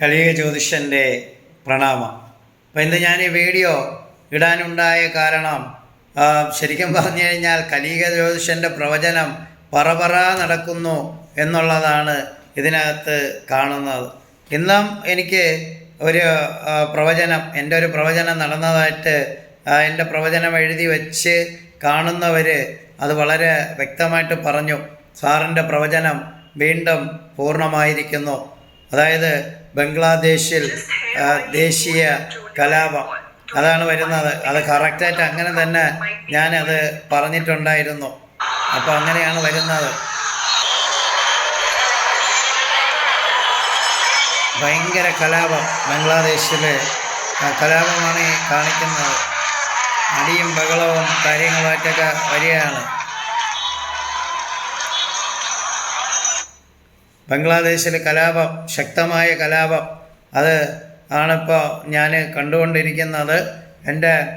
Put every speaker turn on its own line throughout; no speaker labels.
കലിക ജ്യോതിഷന്റെ പ്രണാമം. അപ്പോൾ ഇന്ന് ഞാൻ ഈ വീഡിയോ ഇടാനുണ്ടായ കാരണം ശരിക്കും പറഞ്ഞു കഴിഞ്ഞാൽ കലിക ജ്യോതിഷന്റെ പ്രവചനം പറപറ നടക്കുന്നു എന്നുള്ളതാണ് ഇതിനകത്ത് കാണുന്നത്. ഇന്നും എനിക്ക് ഒരു പ്രവചനം എന്റെ ഒരു പ്രവചനം നടന്നതായിട്ട് എന്റെ പ്രവചനം എഴുതി വെച്ച് കാണുന്നവർ അത് വളരെ വ്യക്തമായിട്ട് പറഞ്ഞു. സാറിന്റെ പ്രവചനം വീണ്ടും പൂർണമായിരിക്കുന്നു. അതായത് ബംഗ്ലാദേശിൽ ദേശീയ കലാപം. അതാണ് വരുന്നത്. അത് കറക്റ്റായിട്ട് അങ്ങനെ തന്നെ ഞാനത് പറഞ്ഞിട്ടുണ്ടായിരുന്നു. അപ്പോൾ അങ്ങനെയാണ് വരുന്നത്. ഭയങ്കര കലാപം ബംഗ്ലാദേശിലെ കലാപമാണ് കാണിക്കുന്നത്. അടിയും ബഹളവും കാര്യങ്ങളുമായിട്ടൊക്കെ വരികയാണ്. ബംഗ്ലാദേശിൽ കലാപം ശക്തമായ കലാപം. അത് ആണിപ്പോൾ ഞാൻ കണ്ടുകൊണ്ടിരിക്കുന്നത്. എന്റെ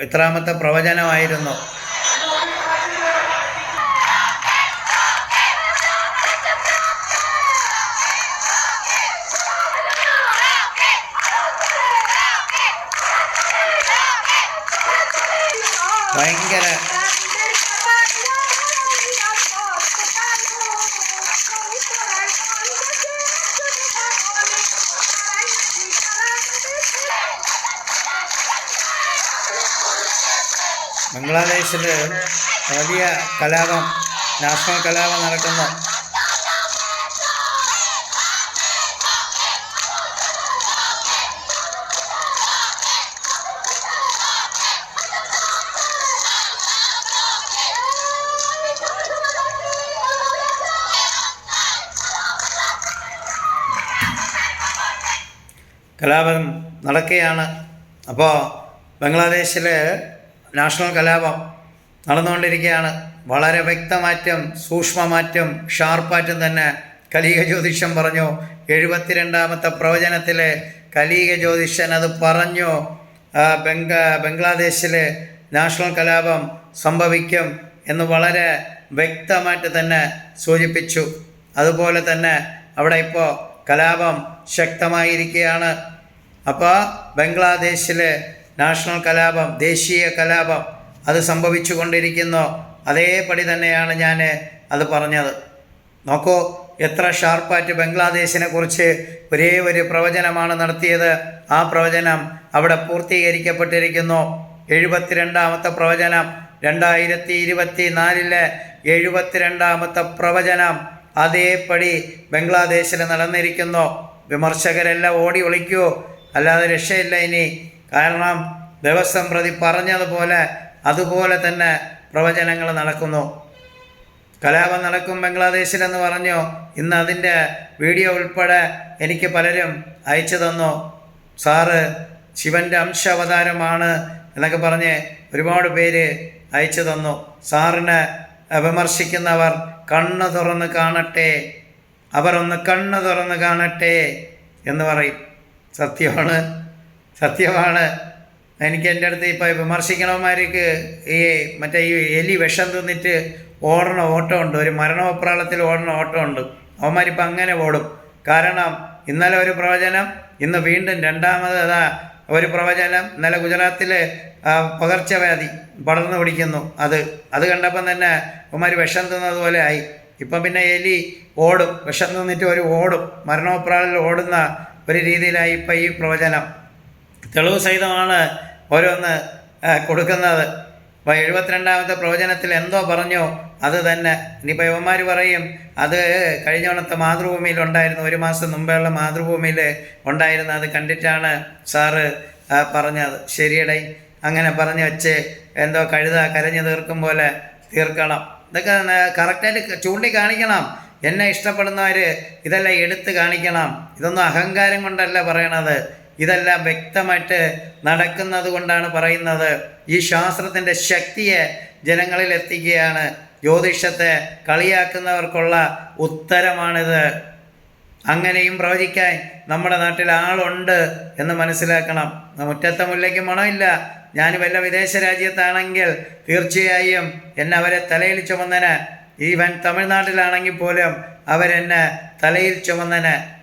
ഇത്രാമത്തെ പ്രവചനമായിരുന്നു. ഭയങ്കര ബംഗ്ലാദേശിൽ വലിയ കലാപം നാഷണൽ കലാപം നടക്കുന്നു കലാപം നടക്കുകയാണ്. അപ്പോൾ ബംഗ്ലാദേശിൽ നാഷണൽ കലാപം നടന്നുകൊണ്ടിരിക്കുകയാണ്. വളരെ വ്യക്തമാറ്റം സൂക്ഷ്മമാറ്റം ഷാർപ്പാറ്റം തന്നെ കലീക ജ്യോതിഷം പറഞ്ഞു. എഴുപത്തിരണ്ടാമത്തെ പ്രവചനത്തിൽ കലീക ജ്യോതിഷൻ അത് പറഞ്ഞു. ബംഗ ബംഗ്ലാദേശിൽ നാഷണൽ കലാപം സംഭവിക്കും എന്ന് വളരെ വ്യക്തമായിട്ട് തന്നെ സൂചിപ്പിച്ചു. അതുപോലെ തന്നെ അവിടെ ഇപ്പോൾ കലാപം ശക്തമായിരിക്കുകയാണ്. അപ്പോൾ ബംഗ്ലാദേശിൽ നാഷണൽ കലാപം ദേശീയ കലാപം അത് സംഭവിച്ചു കൊണ്ടിരിക്കുന്നു അതേപടി തന്നെയാണ് ഞാൻ അത് പറഞ്ഞത്. നോക്കൂ എത്ര ഷാർപ്പായിട്ട് ബംഗ്ലാദേശിനെ കുറിച്ച് ഒരേ ഒരു പ്രവചനമാണ് നടത്തിയത്. ആ പ്രവചനം അവിടെ പൂർത്തീകരിക്കപ്പെട്ടിരിക്കുന്നു. എഴുപത്തിരണ്ടാമത്തെ പ്രവചനം രണ്ടായിരത്തി ഇരുപത്തി നാലിലെ എഴുപത്തിരണ്ടാമത്തെ പ്രവചനം അതേപടി ബംഗ്ലാദേശിൽ നടന്നിരിക്കുന്നു. വിമർശകരെല്ലാം ഓടി ഒളിക്കൂ. അല്ലാതെ രക്ഷയില്ല ഇനി. കാരണം ദിവസം പ്രതി പറഞ്ഞതുപോലെ അതുപോലെ തന്നെ പ്രവചനങ്ങൾ നടക്കുന്നു. കലാപം നടക്കും ബംഗ്ലാദേശിലെന്ന് പറഞ്ഞു. ഇന്ന് അതിന്റെ വീഡിയോ ഉൾപ്പെടെ എനിക്ക് പലരും അയച്ചു തന്നു. സാറ് ശിവന്റെ അംശാവതാരമാണ് എന്നൊക്കെ പറഞ്ഞ് ഒരുപാട് പേര് അയച്ചു തന്നു. സാറിനെ വിമർശിക്കുന്നവർ കണ്ണ് തുറന്ന് കാണട്ടെ അവർ ഒന്ന് കണ്ണ് തുറന്ന് കാണട്ടെ എന്ന് പറയും. സത്യമാണ്. സത്യമാണ്. എനിക്ക് എന്റെ അടുത്ത് ഇപ്പോൾ വിമർശിക്കണവന്മാർക്ക് ഈ മറ്റേ ഈ എലി വിഷം തിന്നിട്ട് ഓടണ ഓട്ടമുണ്ട് ഒരു മരണോപ്രാളത്തിൽ ഓടണ ഓട്ടമുണ്ട് അവന്മാരിപ്പോൾ അങ്ങനെ ഓടും. കാരണം ഇന്നലെ ഒരു പ്രവചനം ഇന്ന് വീണ്ടും രണ്ടാമത് അതാ ഒരു പ്രവചനം. ഇന്നലെ ഗുജറാത്തിലെ പകർച്ചവ്യാധി പടർന്നു പിടിക്കുന്നു. അത് അത് കണ്ടപ്പം തന്നെ അവന്മാർ വിഷം തിന്നതുപോലെ ആയി. ഇപ്പം പിന്നെ എലി ഓടും. വിഷം തിന്നിട്ട് ഒരു ഓടും. മരണോപ്രാളിൽ ഓടുന്ന ഒരു രീതിയിലായി ഇപ്പം ഈ പ്രവചനം. തെളിവ് സഹിതമാണ് ഓരോന്ന് കൊടുക്കുന്നത്. അപ്പോൾ എഴുപത്തിരണ്ടാമത്തെ പ്രവചനത്തിൽ എന്തോ പറഞ്ഞു അത് തന്നെ. ഇനിയിപ്പോൾ യുവന്മാർ പറയും അത് കഴിഞ്ഞ വണത്തെ മാതൃഭൂമിയിൽ ഉണ്ടായിരുന്നു. ഒരു മാസം മുമ്പേയുള്ള മാതൃഭൂമിയിൽ ഉണ്ടായിരുന്നു. അത് കണ്ടിട്ടാണ് സാറ് പറഞ്ഞത്. ശരിയടേ അങ്ങനെ പറഞ്ഞു വെച്ച് എന്തോ കഴുത കരഞ്ഞു തീർക്കും പോലെ തീർക്കണം. ഇതൊക്കെ കറക്റ്റായിട്ട് ചൂണ്ടിക്കാണിക്കണം. എന്നെ ഇഷ്ടപ്പെടുന്നവർ ഇതെല്ലാം എടുത്ത് കാണിക്കണം. ഇതൊന്നും അഹങ്കാരം കൊണ്ടല്ല പറയണത്. ഇതെല്ലാം വ്യക്തമായിട്ട് നടക്കുന്നത് കൊണ്ടാണ് പറയുന്നത്. ഈ ശാസ്ത്രത്തിന്റെ ശക്തിയെ ജനങ്ങളിൽ എത്തിക്കുകയാണ്. ജ്യോതിഷത്തെ കളിയാക്കുന്നവർക്കുള്ള ഉത്തരമാണിത്. അങ്ങനെയും പ്രവചിക്കാൻ നമ്മുടെ നാട്ടിൽ ആളുണ്ട് എന്ന് മനസ്സിലാക്കണം. മുറ്റത്തെ മുല്ലയ്ക്ക് മണമില്ല. ഞാൻ വല്ല വിദേശ രാജ്യത്താണെങ്കിൽ തീർച്ചയായും എന്നെ അവരെ തലയിൽ ചുമന്നന് ഈവൻ തമിഴ്നാട്ടിലാണെങ്കിൽ പോലും അവരെന്നെ തലയിൽ ചുമന്നന്.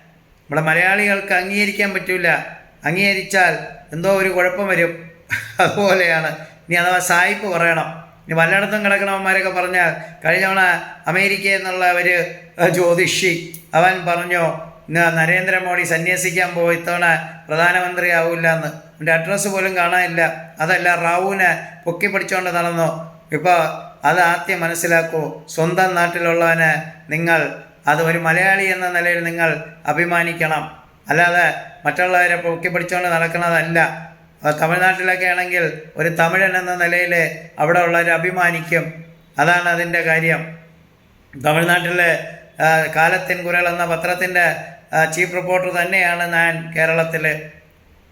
നമ്മുടെ മലയാളികൾക്ക് അംഗീകരിക്കാൻ പറ്റില്ല അംഗീകരിച്ചാൽ എന്തോ ഒരു കുഴപ്പം വരും. അതുപോലെയാണ്. ഇനി അഥവാ സായിപ്പ് പറയണം. ഇനി വല്ലയിടത്തും കിടക്കണവന്മാരൊക്കെ പറഞ്ഞാൽ കഴിഞ്ഞ തവണ അമേരിക്ക എന്നുള്ള ഒരു ജ്യോതിഷി അവൻ പറഞ്ഞു "ന- നരേന്ദ്രമോദി സന്യാസിക്കാൻ പോയി ഇത്തവണ പ്രധാനമന്ത്രി ആവില്ല എന്ന് എന്റെ അഡ്രസ്സ് പോലും കാണാനില്ല. അതല്ല റാവുവിനെ പൊക്കി പിടിച്ചുകൊണ്ട് നടന്നു. ഇപ്പോൾ അത് ആദ്യം മനസ്സിലാക്കൂ. സ്വന്തം നാട്ടിലുള്ളവനെ നിങ്ങൾ അത് ഒരു മലയാളി എന്ന നിലയിൽ നിങ്ങൾ അഭിമാനിക്കണം. അല്ലാതെ മറ്റുള്ളവരെ പൊക്കി പിടിച്ചുകൊണ്ട് നടക്കുന്നതല്ല. തമിഴ്നാട്ടിലൊക്കെ ആണെങ്കിൽ ഒരു തമിഴൻ എന്ന നിലയിൽ അവിടെ ഉള്ളവർ അഭിമാനിക്കും. അതാണ് അതിന്റെ കാര്യം. തമിഴ്നാട്ടിലെ കാലത്തിൻ കുരൽ എന്ന പത്രത്തിന്റെ ചീഫ് റിപ്പോർട്ടർ തന്നെയാണ് ഞാൻ കേരളത്തിൽ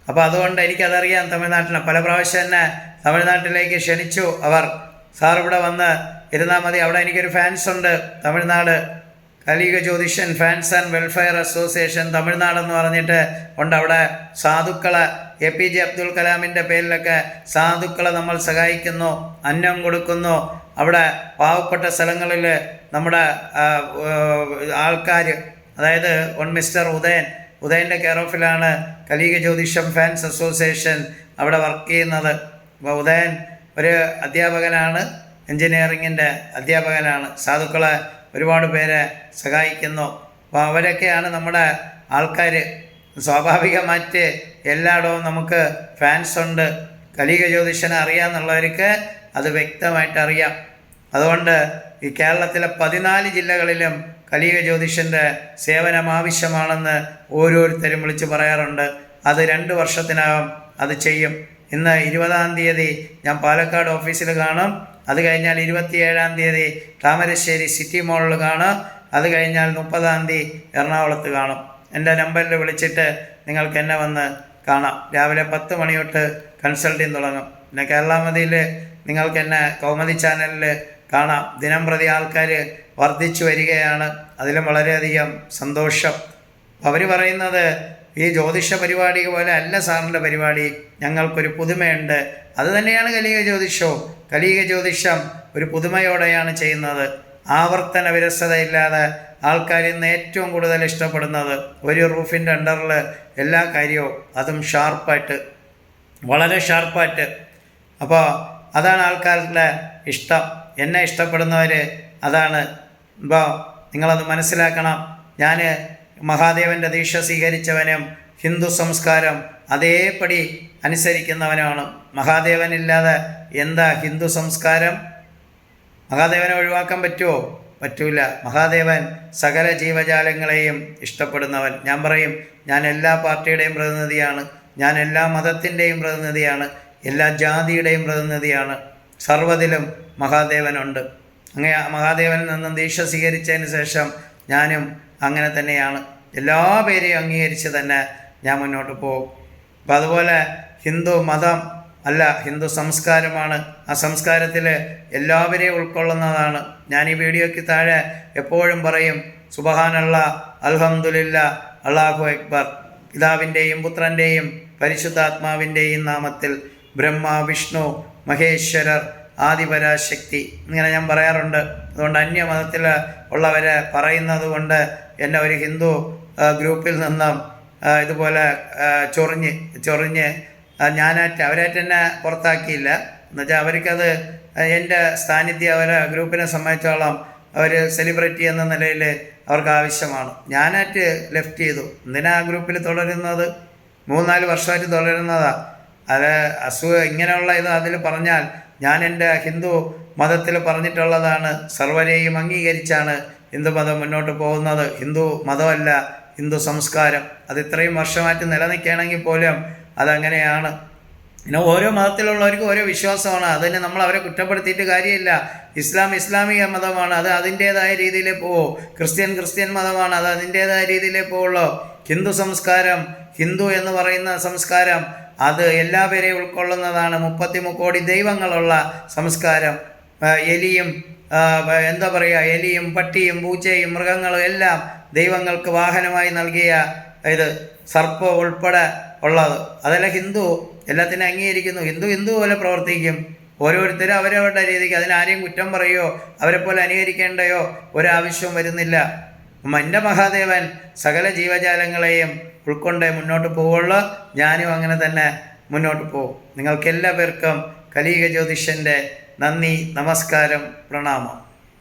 അപ്പോൾ അതുകൊണ്ട് എനിക്കതറിയാം തമിഴ്നാട്ടിലെ. പല പ്രാവശ്യം തന്നെ തമിഴ്നാട്ടിലേക്ക് ക്ഷണിച്ചു അവർ. സാർ ഇവിടെ വന്ന് ഇരുന്നാൽ മതി. അവിടെ എനിക്കൊരു ഫാൻസ് ഉണ്ട് Tamilnadu. Kalika Jyothishan fans and welfare association തമിഴ്നാടെന്ന് പറഞ്ഞിട്ട് ഉണ്ട് അവിടെ. സാധുക്കളെ എ പി ജെ അബ്ദുൽ കലാമിന്റെ പേരിലൊക്കെ സാധുക്കളെ നമ്മൾ സഹായിക്കുന്നു അന്നം കൊടുക്കുന്നു. അവിടെ പാവപ്പെട്ട സ്ഥലങ്ങളിൽ നമ്മുടെ ആൾക്കാർ അതായത് ഒൺ മിസ്റ്റർ ഉദയൻ ഉദയന്റെ കെയർ ഓഫിലാണ് കലിക ജ്യോതിഷം ഫാൻസ് അസോസിയേഷൻ അവിടെ വർക്ക് ചെയ്യുന്നത്. അപ്പോൾ ഉദയൻ ഒരു അധ്യാപകനാണ് എൻജിനീയറിങ്ങിന്റെ അധ്യാപകനാണ്. സാധുക്കളെ ഒരുപാട് പേരെ സഹായിക്കുന്നു. അപ്പോൾ അവരൊക്കെയാണ് നമ്മുടെ ആൾക്കാർ സ്വാഭാവികമായിട്ട് എല്ലായിടവും നമുക്ക് ഫാൻസ് ഉണ്ട്. കലിക ജ്യോതിഷനെ അറിയാമെന്നുള്ളവർക്ക് അത് വ്യക്തമായിട്ട് അറിയാം. അതുകൊണ്ട് ഈ കേരളത്തിലെ പതിനാല് ജില്ലകളിലും കലിക ജ്യോതിഷന്റെ സേവനം ആവശ്യമാണെന്ന് ഓരോരുത്തരും വിളിച്ച് പറയാറുണ്ട്. അത് രണ്ട് വർഷത്തിനകം അത് ചെയ്യും. ഇന്ന് ഇരുപതാം തീയതി ഞാൻ പാലക്കാട് ഓഫീസിൽ കാണും. അത് കഴിഞ്ഞാൽ ഇരുപത്തിയേഴാം തീയതി താമരശ്ശേരി സിറ്റി മോളിൽ കാണും. അത് കഴിഞ്ഞാൽ മുപ്പതാം തീയതി എറണാകുളത്ത് കാണും. എന്റെ നമ്പറിൽ വിളിച്ചിട്ട് നിങ്ങൾക്ക് എന്നെ വന്ന് കാണാം. രാവിലെ പത്ത് മണി തൊട്ട് കൺസൾട്ടിങ് തുടങ്ങും. പിന്നെ കേരളാമതിയിൽ നിങ്ങൾക്ക് എന്നെ കൗമതി ചാനലിൽ കാണാം. ദിനം പ്രതി ആൾക്കാർ വർദ്ധിച്ചു വരികയാണ്. അതിലും വളരെയധികം സന്തോഷം. അവർ പറയുന്നത് ഈ ജ്യോതിഷ പരിപാടി പോലെ അല്ല സാറിന്റെ പരിപാടി. ഞങ്ങൾക്കൊരു പുതുമയുണ്ട്. അത് തന്നെയാണ് കലിക ജ്യോതിഷവും. കലിക ജ്യോതിഷം ഒരു പുതുമയോടെയാണ് ചെയ്യുന്നത്. ആവർത്തന വിരസതയില്ലാതെ ആൾക്കാർ ഇന്ന് ഏറ്റവും കൂടുതൽ ഇഷ്ടപ്പെടുന്നത് ഒരു റൂഫിന്റെ അണ്ടറിൽ എല്ലാ കാര്യവും അതും ഷാർപ്പായിട്ട് വളരെ ഷാർപ്പായിട്ട്. അപ്പോൾ അതാണ് ആൾക്കാരുടെ ഇഷ്ടം. എന്നെ ഇഷ്ടപ്പെടുന്നവർ അതാണ്. ഇപ്പോൾ നിങ്ങളത് മനസ്സിലാക്കണം. ഞാൻ മഹാദേവന്റെ ദീക്ഷ സ്വീകരിച്ചവനും ഹിന്ദു സംസ്കാരം അതേപടി അനുസരിക്കുന്നവനുമാണ് മഹാദേവനില്ലാതെ എന്താ ഹിന്ദു സംസ്കാരം? മഹാദേവനെ ഒഴിവാക്കാൻ പറ്റുമോ പറ്റൂല. മഹാദേവൻ സകല ജീവജാലങ്ങളെയും ഇഷ്ടപ്പെടുന്നവൻ. ഞാൻ പറയും ഞാൻ എല്ലാ പാർട്ടിയുടെയും പ്രതിനിധിയാണ്. ഞാൻ എല്ലാ മതത്തിന്റെയും പ്രതിനിധിയാണ്. എല്ലാ ജാതിയുടെയും പ്രതിനിധിയാണ്. സർവതിലും മഹാദേവനുണ്ട്. അങ്ങനെ മഹാദേവനിൽ നിന്നും ദീക്ഷ സ്വീകരിച്ചതിന് ശേഷം ഞാനും അങ്ങനെ തന്നെയാണ്. എല്ലാ പേരെയും അംഗീകരിച്ച് തന്നെ ഞാൻ മുന്നോട്ട് പോകും. അപ്പം അതുപോലെ ഹിന്ദു മതം അല്ല ഹിന്ദു സംസ്കാരമാണ്. ആ സംസ്കാരത്തിൽ എല്ലാവരെയും ഉൾക്കൊള്ളുന്നതാണ്. ഞാൻ ഈ വീഡിയോയ്ക്ക് താഴെ എപ്പോഴും പറയും സുബഹാനുള്ള അൽഹമുല്ല അള്ളാഹു അക്ബർ. പിതാവിന്റെയും പുത്രന്റെയും പരിശുദ്ധാത്മാവിന്റെയും നാമത്തിൽ ബ്രഹ്മ വിഷ്ണു മഹേശ്വരർ ആദിപരാശക്തി ഇങ്ങനെ ഞാൻ പറയാറുണ്ട്. അതുകൊണ്ട് അന്യമതത്തിൽ ഉള്ളവരെ പറയുന്നത് കൊണ്ട് എന്നെ ഒരു ഹിന്ദു ഗ്രൂപ്പിൽ നിന്നും ഇതുപോലെ ചൊറിഞ്ഞ് ചൊറിഞ്ഞ് ഞാനായിട്ട് അവരായിട്ട് എന്നെ പുറത്താക്കിയില്ല. എന്നുവെച്ചാൽ അവർക്കത് എന്റെ സാന്നിധ്യം അവരെ ഗ്രൂപ്പിനെ സംബന്ധിച്ചോളം അവർ സെലിബ്രിറ്റി എന്ന നിലയിൽ അവർക്ക് ആവശ്യമാണ്. ഞാനായിട്ട് ലെഫ്റ്റ് ചെയ്തു. എന്തിനാ ആ ഗ്രൂപ്പിൽ തുടരുന്നത്? മൂന്നാൽ വർഷമായിട്ട് തുടരുന്നതാ. അത് അസുഖ ഇങ്ങനെയുള്ള ഇത് അതിൽ പറഞ്ഞാൽ ഞാൻ എന്റെ ഹിന്ദു മതത്തിൽ പറഞ്ഞിട്ടുള്ളതാണ്. സർവരെയും അംഗീകരിച്ചാണ് ഹിന്ദു മതം മുന്നോട്ട് പോകുന്നത് ഹിന്ദു മതമല്ല ഹിന്ദു സംസ്കാരം. അത് ഇത്രയും വർഷമായിട്ട് നിലനിൽക്കുകയാണെങ്കിൽ പോലും അതങ്ങനെയാണ്. പിന്നെ ഓരോ മതത്തിലുള്ളവർക്കും ഓരോ വിശ്വാസമാണ്. അതിന് നമ്മൾ അവരെ കുറ്റപ്പെടുത്തിയിട്ട് കാര്യമില്ല. ഇസ്ലാം ഇസ്ലാമിക മതമാണ്. അത് അതിന്റേതായ രീതിയിൽ പോവോ. ക്രിസ്ത്യൻ ക്രിസ്ത്യൻ മതമാണ്. അത് അതിന്റേതായ രീതിയിലേ പോവുള്ളൂ. ഹിന്ദു സംസ്കാരം ഹിന്ദു എന്ന് പറയുന്ന സംസ്കാരം അത് എല്ലാവരെയും ഉൾക്കൊള്ളുന്നതാണ്. മുപ്പത്തി കോടി ദൈവങ്ങളുള്ള സംസ്കാരം. എലിയും എന്താ പറയുക എലിയും പട്ടിയും പൂച്ചയും മൃഗങ്ങളും എല്ലാം ദൈവങ്ങൾക്ക് വാഹനമായി നൽകിയ ഇത് സർപ്പ ഉൾപ്പെടെ ഉള്ളത്. അതല്ല ഹിന്ദു എല്ലാത്തിനും അംഗീകരിക്കുന്നു. ഹിന്ദു ഹിന്ദു പോലെ പ്രവർത്തിക്കും. ഓരോരുത്തരും അവരവരുടെ രീതിക്ക് അതിനാരെയും കുറ്റം പറയോ അവരെ പോലെ അനുകരിക്കേണ്ടയോ ഒരാവശ്യവും വരുന്നില്ല. എന്റെ മഹാദേവൻ സകല ജീവജാലങ്ങളെയും ഉൾക്കൊണ്ട് മുന്നോട്ട് പോവുള്ളൂ. ഞാനും അങ്ങനെ തന്നെ മുന്നോട്ട് പോകും. നിങ്ങൾക്ക് എല്ലാ പേർക്കും ജ്യോതിഷന്റെ നന്ദി നമസ്കാരം പ്രണാമം.